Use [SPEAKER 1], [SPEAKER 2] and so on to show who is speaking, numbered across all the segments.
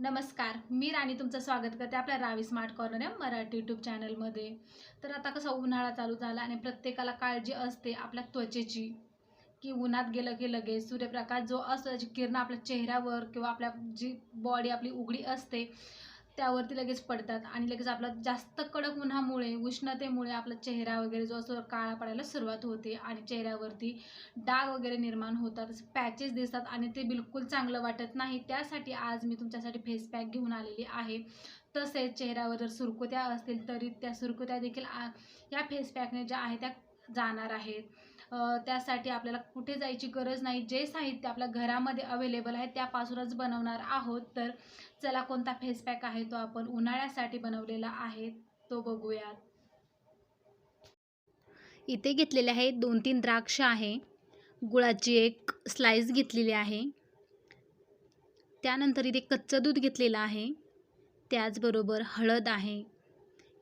[SPEAKER 1] नमस्कार मी राणी तुमचं स्वागत करते आपल्या रावी स्मार्ट कॉर्नर या मराठी यूट्यूब चॅनलमध्ये तर आता कसं उन्हाळा चालू झाला आणि प्रत्येकाला काळजी असते आपल्या त्वचेची की उन्हात गेलं की लगेच सूर्यप्रकाश जो असतो त्याची किरणं आपल्या चेहऱ्यावर किंवा आपल्या जी बॉडी आपली उघडी असते त्यावरती लगेच पडतात आणि लगेच आपला जास्त कडक उन्हामुळे उष्णतेमुळे आपला चेहरा वगैरे जो असतो काळा पडायला सुरुवात होते आणि चेहऱ्यावरती डाग वगैरे निर्माण होतात पॅचेस दिसतात आणि ते बिलकुल चांगलं वाटत नाही. त्यासाठी आज मी तुमच्यासाठी फेस पॅक घेऊन आलेली आहे. तसेच चेहऱ्यावर जर सुरकुत्या असतील तरी त्या सुरकुत्या देखील या फेस पॅकने ज्या आहेत त्या जाणार आहेत. त्यासाठी आपल्याला कुठे जायची गरज नाही. जे साहित्य आपल्या घरामध्ये अवेलेबल आहे त्यापासूनच बनवणार आहोत. तर चला कोणता फेस पॅक आहे तो आपण उन्हाळ्यासाठी बनवलेला आहे तो बघूयात.
[SPEAKER 2] इथे घेतलेले आहे दोन तीन द्राक्ष आहे. गुळाची एक स्लाईस घेतलेली आहे. त्यानंतर इथे कच्चं दूध घेतलेलं आहे. त्याचबरोबर हळद आहे.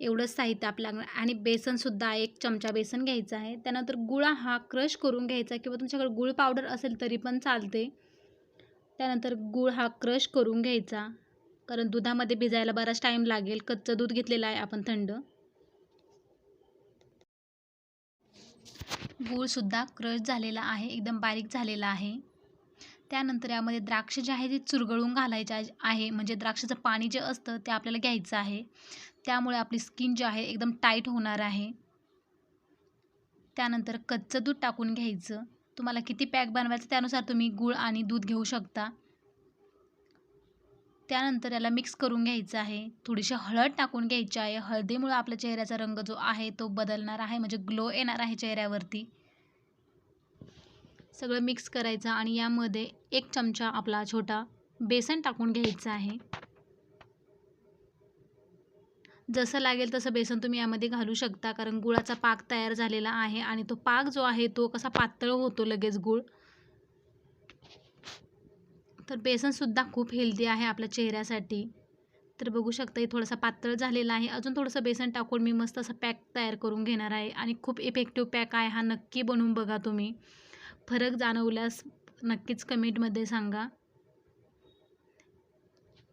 [SPEAKER 2] एवढंच साहित्य आपल्याला आणि बेसनसुद्धा एक चमचा बेसन घ्यायचं आहे. त्यानंतर गुळा हा क्रश करून घ्यायचा किंवा तुमच्याकडे गुळ पावडर असेल तरी पण चालते. त्यानंतर गुळ हा क्रश करून घ्यायचा. कारण दुधामध्ये भिजायला बराच टाईम लागेल. कच्चं दूध घेतलेलं आहे आपण थंड. गूळसुद्धा क्रश झालेला आहे. एकदम बारीक झालेला आहे. त्यानंतर यामध्ये द्राक्ष जे आहे ते चुरगळून घालायचे आहे. म्हणजे द्राक्षाचं पाणी जे असतं ते आपल्याला घ्यायचं आहे. त्यामुळे आपली स्किन जी आहे एकदम टाईट होणार आहे. त्यानंतर कच्चं दूध टाकून घ्यायचं. तुम्हाला किती पॅक बनवायचं त्यानुसार तुम्ही गूळ आणि दूध घेऊ शकता. त्यानंतर याला मिक्स करून घ्यायचं आहे. थोडीशी हळद टाकून घ्यायची आहे. हळदीमुळे आपल्या चेहऱ्याचा रंग जो आहे तो बदलणार आहे. म्हणजे ग्लो येणार आहे चेहऱ्यावरती. सगळं मिक्स करायचं आणि यामध्ये एक चमचा आपला छोटा बेसन टाकून घ्यायचं आहे. जसं लागेल तसं बेसन तुम्ही यामध्ये घालू शकता कारण गुळाचा पाक तयार झालेला आहे आणि तो पाक जो आहे तो कसा पातळ होतो लगेच गुळ. तर बेसनसुद्धा खूप हेल्दी आहे आपल्या चेहऱ्यासाठी. तर बघू शकता हे थोडासा पातळ झालेला आहे. अजून थोडंसं बेसन टाकून मी मस्त असं पॅक तयार करून घेणार आहे. आणि खूप इफेक्टिव्ह पॅक आहे. हा नक्की बनवून बघा तुम्ही. फरक जाणवल्यास नक्कीच कमेंटमध्ये सांगा.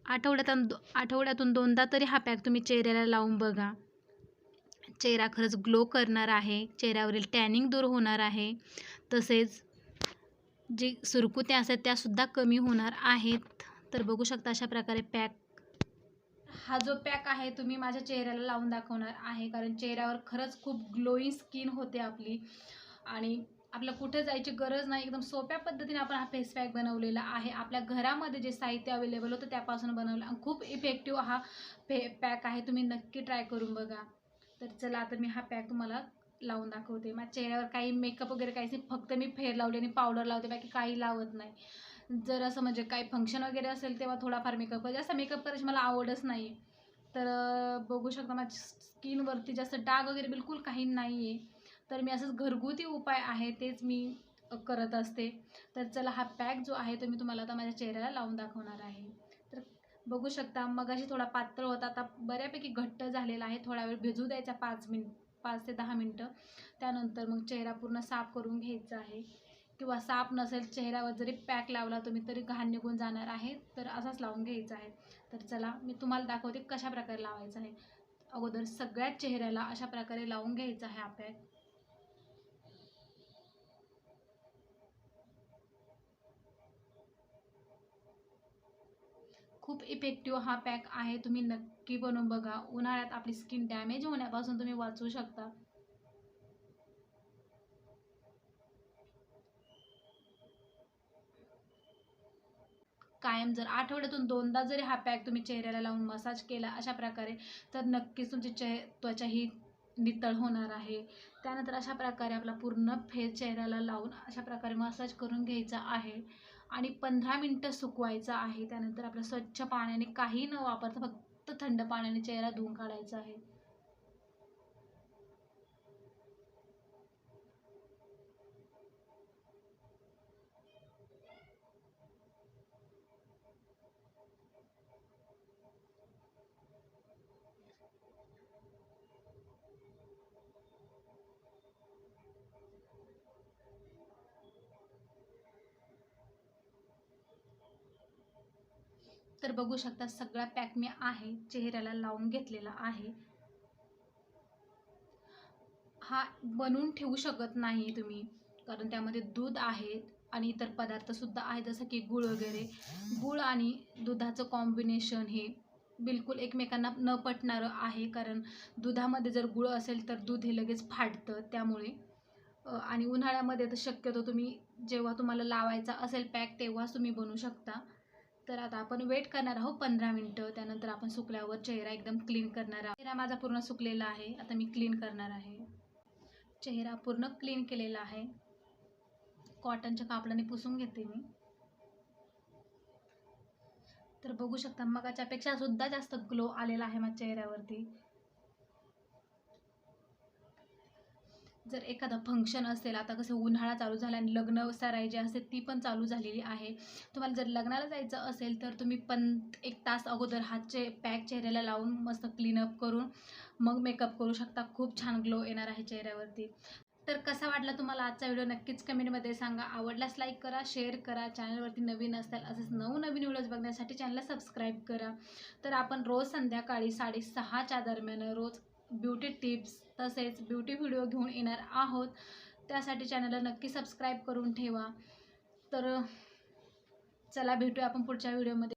[SPEAKER 2] आठवड्यातून आठवड्यातून दोनदा तरी हा पॅक तुम्ही चेहऱ्याला लावून बघा. चेहरा खरंच ग्लो करणार आहे. चेहऱ्यावरील टॅनिंग दूर होणार आहे. तसेच जी सुरकुत्या असतात त्यासुद्धा कमी होणार आहेत. तर बघू शकता अशा प्रकारे पॅक
[SPEAKER 1] हा जो पॅक आहे तुम्ही माझ्या चेहऱ्याला लावून दाखवणार आहे. कारण चेहऱ्यावर खरंच खूप ग्लोईंग स्किन होते आपली. आणि आपलं कुठे जायची गरज नाही. एकदम सोप्या पद्धतीने आपण हा फेस पॅक बनवलेला आहे. आपल्या घरामध्ये जे साहित्य अवेलेबल होतं त्यापासून बनवलं. आणि खूप इफेक्टिव्ह हा फे पॅक आहे. तुम्ही नक्की ट्राय करून बघा. तर चला आता मी हा पॅक तुम्हाला लावून दाखवते. माझ्या चेहऱ्यावर काही मेकअप वगैरे काहीच नाही. फक्त मी फेर लावले आणि पावडर लावते. बाकी काही लावत नाही. जर असं म्हणजे काही फंक्शन वगैरे असेल तेव्हा थोडाफार मेकअप जास्त मेकअप करायची मला आवडच नाही तर बघू शकता माझ्या स्किनवरती जास्त डाग वगैरे बिलकुल काही नाही आहे तर मी असंच घरगुती उपाय आहे तेच मी करत असते. तर चला हा पॅक जो आहे तो मी तुम्हाला आता माझ्या चेहऱ्याला लावून दाखवणार आहे. तर बघू शकता मगाशी थोडा पातळ होता आता बऱ्यापैकी घट्ट झालेला आहे. थोडा वेळ भिजू द्यायचा पाच मिनिट पाच ते दहा मिनटं. त्यानंतर मग चेहरा पूर्ण साफ करून घ्यायचा आहे. किंवा साफ नसेल चेहऱ्यावर जरी पॅक लावला तुम्ही तरी घाण निघून जाणार आहे. तर असाच लावून घ्यायचा आहे. तर चला मी तुम्हाला दाखवते कशा प्रकारे लावायचं आहे. अगोदर सगळ्याच चेहऱ्याला अशा प्रकारे लावून घ्यायचा आहे हा पॅक खूप इफेक्टिव्ह हा पॅक आहे. तुम्ही नक्की बनवून बघा. उन्हाळ्यात आपली स्किन डॅमेज होण्यापासून तुम्ही वाचू शकता. कायम जर आठवड्यातून दोनदा जरी हा पॅक तुम्ही चेहऱ्याला लावून मसाज केला अशा प्रकारे तर नक्कीच तुमची चेह त्वचा ही नितळ होणार आहे. त्यानंतर अशा प्रकारे आपला पूर्ण फेस चेहऱ्याला लावून अशा प्रकारे मसाज करून घ्यायचा आहे. आणि पंधरा मिनटं सुकवायचं आहे त्यानंतर आपलं स्वच्छ पाण्याने काही न वापरता फक्त थंड पाण्याने चेहरा धुवून काढायचा आहे. तर बघू शकता सगळा पॅक मी आहे चेहऱ्याला लावून घेतलेला आहे. हा बनवून ठेवू शकत नाही तुम्ही कारण त्यामध्ये दूध आहे आणि इतर पदार्थसुद्धा आहेत जसं की गुळ वगैरे. गुळ आणि दुधाचं कॉम्बिनेशन हे बिलकुल एकमेकांना न पटणारं आहे कारण दुधामध्ये जर गुळ असेल तर दूध हे लगेच फाटतं त्यामुळे. आणि उन्हाळ्यामध्ये तर शक्यतो तुम्ही जेव्हा तुम्हाला लावायचा असेल पॅक तेव्हाच तुम्ही बनवू शकता. तर आता आपण वेट करणार आहोत पंधरा मिनटं. त्यानंतर आपण सुकल्यावर चेहरा एकदम क्लीन करणार आहोत. चेहरा माझा पूर्ण सुकलेला आहे. आता मी क्लीन करणार आहे. चेहरा पूर्ण क्लीन केलेला आहे. कॉटनच्या कापडाने पुसून घेते मी. तर बघू शकता मगाच्यापेक्षा सुद्धा जास्त ग्लो आलेला आहे माझ्या चेहऱ्यावरती. जर एखादं फंक्शन असेल आता कसं उन्हाळा चालू झाला आणि लग्न सराई जी असते ती पण चालू झालेली आहे. तुम्हाला जर लग्नाला जायचं असेल तर तुम्ही पण एक तास अगोदर हातचे पॅक चेहऱ्याला लावून मस्त क्लीनअप करून मग मेकअप करू शकता. खूप छान ग्लो येणार आहे चेहऱ्यावरती. तर कसा वाटला तुम्हाला आजचा व्हिडिओ नक्कीच कमेंटमध्ये सांगा. आवडल्यास लाईक करा शेअर करा. चॅनलवरती नवीन असाल असेच नवनवीन व्हिडिओज बघण्यासाठी चॅनलला सबस्क्राईब करा. तर आपण रोज संध्याकाळी साडेसहाच्या दरम्यान रोज ब्युटी टिप्स तसेच ब्युटी व्हिडिओ घेऊन येणार आहोत. त्यासाठी चॅनलला नक्की सबस्क्राईब करून ठेवा. तर चला भेटूया आपण पुढच्या व्हिडिओमध्ये.